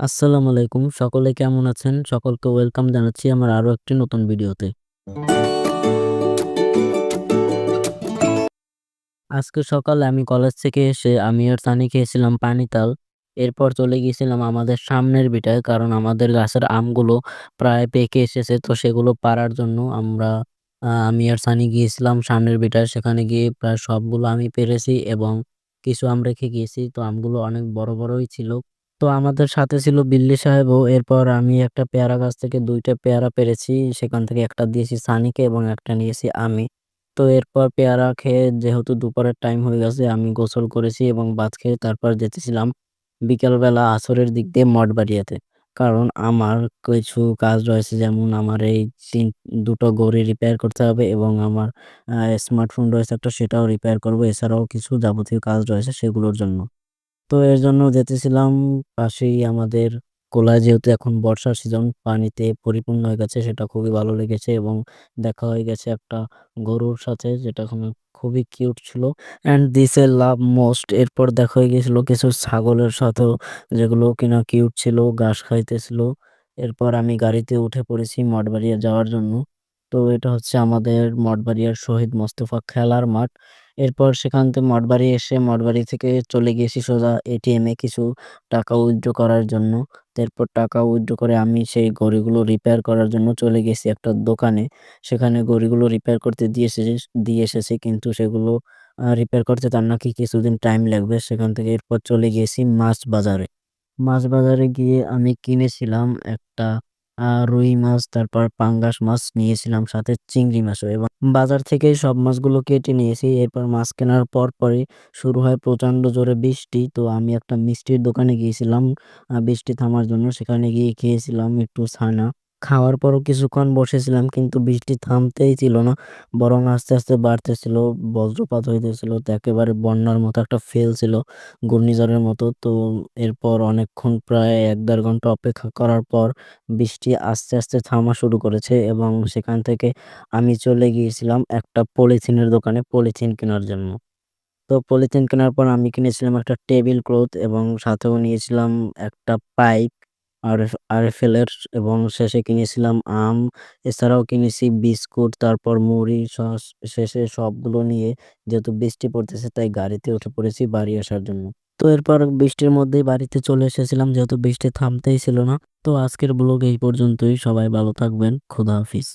আসসালামু আলাইকুম। সকলে কেমন আছেন? সকলকে ওয়েলকাম জানাচ্ছি আমার আরও একটি নতুন ভিডিওতে। আজকে সকালে আমি কলেজ থেকে এসে আমি আর সানি খেয়েছিলাম পানিতাল। এরপর চলে গিয়েছিলাম আমাদের সামনের বিটায় কারণ আমাদের গাছের আমগুলো প্রায় পেকে এসেছে তো সেগুলো পাড়ার জন্য আমরা আমি আর সানি গিয়েছিলাম সামনের বিটায় সেখানে গিয়ে প্রায় সবগুলো আমি পেরেছি এবং কিছু আম রেখে গিয়েছি। তো আমগুলো অনেক বড়, বড়ই ছিল। তো আমাদের সাথে ছিল বিল্লি সাহেবও। এরপর আমি একটা পেয়ারা গাছ থেকে দুইটা পেয়ারা পেরেছি সেখান থেকে একটা দিয়েছি সানিকে এবং একটা নিয়েছি আমি। তো এরপর পেয়ারা খেয়ে যেহেতু দুপুরের টাইম হয়ে গেছে, আমি গোসল করেছি এবং ভাত খেয়ে তারপর যেতেছিলাম বিকেলবেলা আসরের দিক দিয়ে মঠবাড়িয়াতে। কারণ আমার কিছু কাজ রয়েছে, যেমন আমার এই চিন ২ টো ঘড়ি রিপেয়ার করতে হবে এবং আমার স্মার্টফোন রয়েছে একটা সেটাও রিপেয়ার করব। এছাড়াও কিছু যাবতীয় কাজ রয়েছে সেগুলোর জন্য। তো এর জন্য যেতেছিলাম পাশেই আমাদের কোলায় যেহেতু এখন বর্ষার সিজন, পানিতে পরিপূর্ণ হয়ে গেছে, সেটা খুবই ভালো লেগেছে এবং দেখা হয়ে গেছে একটা গরুর সাথে যেটা খুবই কিউট ছিল and this a love most এরপর দেখা হয়ে গেছিল কিছু ছাগলের সাথেও যেগুলো কিনা কিউট ছিল, ঘাস খাইতেছিল। এরপর আমি গাড়িতে উঠে পড়েছি মঠবাড়িয়া যাওয়ার জন্য। তো এটা হচ্ছে আমাদের মঠবাড়িয়ার শহীদ মোস্তফা খেলার মাঠ। এরপর সেখান থেকে মঠবাড়ি এসে মঠবাড়ি থেকে চলে গিয়েছি সোজা এটিএমে কিছু টাকা উইথড্র করার জন্য। এরপর টাকা উইথড্র করে আমি সেই ঘড়িগুলো রিপেয়ার করার জন্য চলে গেছি একটা দোকানে। সেখানে ঘড়িগুলো রিপেয়ার করতে দিয়ে এসেছি দিয়ে এসেছি কিন্তু সেগুলো রিপেয়ার করতে তার নাকি কিছুদিন টাইম লাগবে। সেখান থেকে এরপর চলে গিয়েছি মাছ বাজারে। মাছ বাজারে গিয়ে আমি কিনেছিলাম একটা রুই মাছ, তারপর পাঙ্গাস মাছ নিয়েছিলাম, সাথে চিংড়ি মাছও এবং বাজার থেকেই সব মাছগুলো কেটে নিয়েছি। এরপর মাছ কেনার পর পরই শুরু হয় প্রচণ্ড জোরে বৃষ্টি। তো আমি একটা মিষ্টির দোকানে গিয়েছিলাম বৃষ্টি থামার জন্য। সেখানে গিয়ে খেয়েছিলাম একটু ছানা। খাওয়ার পরও কিছুক্ষণ বসেছিলাম কিন্তু বৃষ্টি থামতেই ছিল না। বরং আস্তে, আস্তে বাড়তেছিল, বজ্রপাত হইতেছিল। তো একেবারে বন্যার মতো একটা ফিল ছিল, ঘূর্ণিঝড়ের মতো। তো এরপর অনেকক্ষণ প্রায় এক দেড় ঘণ্টা অপেক্ষা করার পর বৃষ্টি আস্তে, আস্তে থামা শুরু করেছে এবং সেখান থেকে আমি চলে গিয়েছিলাম একটা পলিথিনের দোকানে পলিথিন কেনার জন্য। তো পলিথিন কেনার পর আমি কিনেছিলাম একটা টেবিল ক্লথ এবং সাথেও নিয়েছিলাম একটা পাইপ আরএফ আরএফএল এর এবং শেষে কিনেছিলাম আম। এছাড়াও কিনেছি বিস্কুট তারপর মুড়ি, সস শেষে সবগুলো নিয়ে যেহেতু বৃষ্টি পড়তেছে তাই গাড়িতে উঠে পড়েছি বাড়ি আসার জন্য। তো এরপর বৃষ্টির মধ্যেই বাড়িতে চলে এসেছিলাম যেহেতু বৃষ্টি থামতেই ছিল না। তো আজকের ব্লগ এই পর্যন্তই। সবাই ভালো থাকবেন। খোদা হাফিজ।